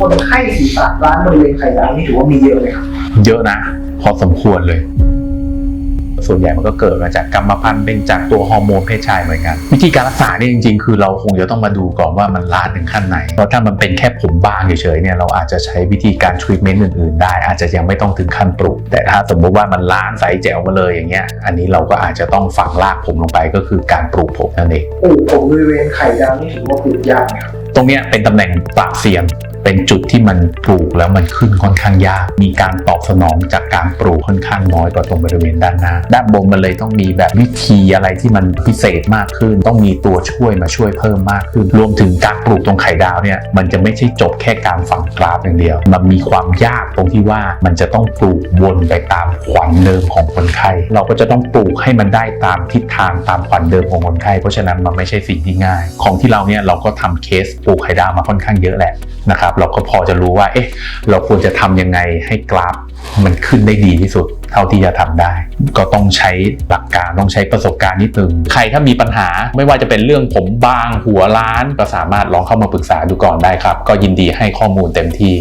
คนไข้ศีรษะร้านบริเวณไข่ดาวนี่ถือว่ามีเยอะเลยครับเยอะนะ พอสมควรเลย ส่วนใหญ่มันก็เกิดมาจากกรรมพันธุ์เป็นจากตัวฮอร์โมนเพศชายเหมือนกัน วิธีการรักษาเนี่ยจริงๆ คือเราคงจะต้องมาดูก่อนว่ามันลามถึงขั้นไหน เพราะถ้ามันเป็นแค่ผมบางเฉยๆเนี่ยเราอาจจะใช้วิธีการทรีทเมนต์อื่นๆ ได้ อาจจะยังไม่ต้องถึงขั้นปลูกแต่ถ้าสมมุติว่ามันล้านใสแจ๋วมาเลยอย่างเงี้ย อันนี้เราก็อาจจะต้องฝังรากผมลงไปก็คือการปลูกผมนั่นเองปลูกผมบริเวณไข่ดาวนี่ถือว่าปลูกยากไหมครับตรงเนี้ยเป็นตำแหน่งปากเสียง เป็นจุดที่มันปลูกแล้วมันขึ้นค่อนข้างยาก มีการตอบสนองจากการปลูกค่อนข้างน้อยกว่าตรงบริเวณด้านหน้า ด้านบนมันเลยต้องมีแบบวิธีอะไรที่มันพิเศษมากขึ้น ต้องมีตัวช่วยมาช่วยเพิ่มมากขึ้น รวมถึงการปลูกตรงไข่ดาวเนี่ยมันจะไม่ใช่จบแค่การฝังกราฟอย่างเดียว มันมีความยากตรงที่ว่ามันจะต้องปลูกวนไปตามขวัญเดิมของคนไข้ เราก็จะต้องปลูกให้มันได้ตามทิศทางตามขวัญเดิมของคนไข้เพราะฉะนั้นมันไม่ใช่สิ่งที่ง่าย ของที่เราเนี่ยเราก็ทำเคสปลูกไข่ดาวมาค่อนข้างเยอะแหละนะครับเราก็พอจะรู้ว่า เอ๊ะ เราควรจะทำยังไงให้กราฟมันขึ้นได้ดีที่สุด เท่าที่จะทำได้ ก็ต้องใช้หลักการต้องใช้ประสบการณ์นิดนึงใครถ้ามีปัญหาไม่ว่าจะเป็นเรื่องผมบางหัวล้าน ก็สามารถลองเข้ามาปรึกษาดูก่อนได้ครับ ก็ยินดีให้ข้อมูลเต็มที่